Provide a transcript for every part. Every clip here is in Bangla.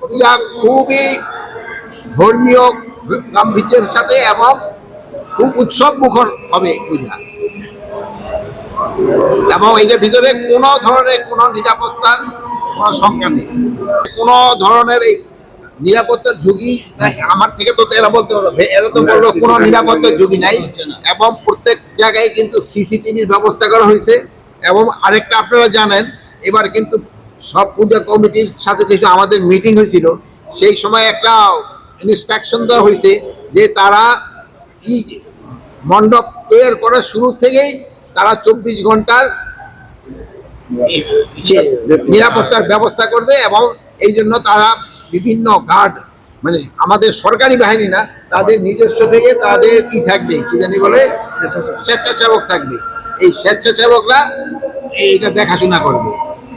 পূজা খুবই ধর্মীয় গাম্ভীর্যের সাথে এবং খুব উৎসব মুখর হবে পূজা। এবং এটার ভিতরে কোনো ধরনের কোনো নিরাপত্তার কোনো সংজ্ঞা নেই। কোনো ধরনের এই নিরাপত্তার ঝুঁকি আমার থেকে তো এরা বলতে পারবে এরা তো বলল কোনো নিরাপত্তার ঝুঁকি নাই। এবং প্রত্যেক জায়গায় কিন্তু সিসিটিভির ব্যবস্থা করা হয়েছে। এবং আরেকটা আপনারা জানেন এবার কিন্তু সব পূজা কমিটির সাথে যেহেতু আমাদের মিটিং হয়েছিল, সেই সময় একটা ইনস্ট্রাকশন দেওয়া হয়েছে যে তারা ই মণ্ডপ তৈরি করার শুরু থেকেই তারা চব্বিশ ঘণ্টার নিরাপত্তার ব্যবস্থা করবে এবং এই জন্য তারা বিভিন্ন গার্ড মানে আমাদের সরকারি বাহিনী না, তাদের নিজস্ব থেকে তাদের ই থাকবে, কি জানি বলে? স্বেচ্ছাসেবক থাকবে। এই স্বেচ্ছাসেবকরা এইটা দেখাশোনা করবে।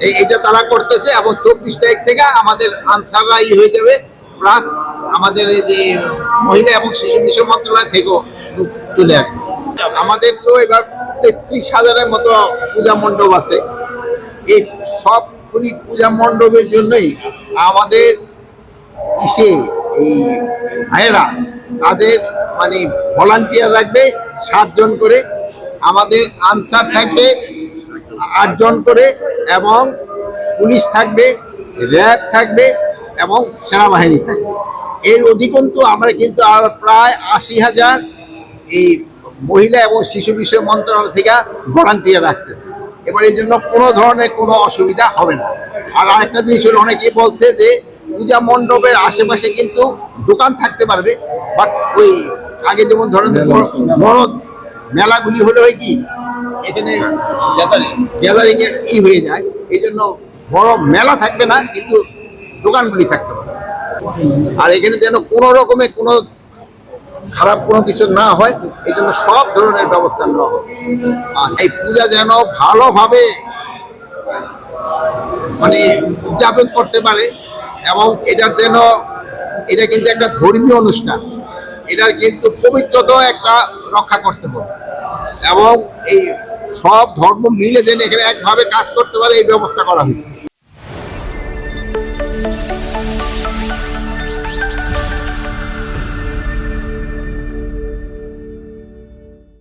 এইটা তারা করতেছে এবং চব্বিশ তারিখ থেকে আমাদের আনসাররা ই হয়ে যাবে। প্লাস আমাদের এই যে মহিলা এবং শিশু বিষয় মন্ত্রণালয় থেকেও চলে আসবে। আমাদের তো এবার তেত্রিশ হাজারের মতো পূজা মণ্ডপ আছে। এই সবগুলি পূজা মণ্ডপের জন্যই আমাদের ইসে, এই ভাইয়েরা, তাদের মানে ভলান্টিয়ার রাখবে সাতজন করে। আমাদের আনসার থাকবে আটজন করে এবং পুলিশ থাকবে, র্যাব থাকবে এবং সেনাবাহিনী থাকবে। এর অধিকন্তু আমরা কিন্তু প্রায় আশি হাজার এই মহিলা এবং শিশু বিষয় মন্ত্রণালয় থেকে ভলান্টিয়ার রাখতেছে। এবার এই জন্য কোনো ধরনের কোনো অসুবিধা হবে না। আর আরেকটা জিনিস হলো, অনেকেই বলছে যে পূজা মণ্ডপের আশেপাশে কিন্তু দোকান থাকতে পারবে বাট ওই আগে যেমন ধরেন বড় মেলাগুলি হলে হয় কি এখানে গ্যালারিং ই হয়ে যায়। এই জন্য বড় মেলা থাকবে না, কিন্তু দোকানগুলি থাকতে পারবে আর এখানে যেন কোনো রকমের কোনো খারাপ কোনো কিছু না হয়, এই জন্য সব ধরনের ব্যবস্থা নেওয়া হবে। আর এই পূজা যেন ভালোভাবে মানে উদযাপন করতে পারে, এবং এটার যেন, এটা কিন্তু একটা ধর্মীয় অনুষ্ঠান। এটার কিন্তু পবিত্রতাও একটা রক্ষা করতে হবে। এবং এই সব ধর্ম মিলে যেন এখানে একভাবে কাজ করতে পারে এই ব্যবস্থা করা হয়েছে।